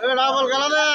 দৌড়ি গেল না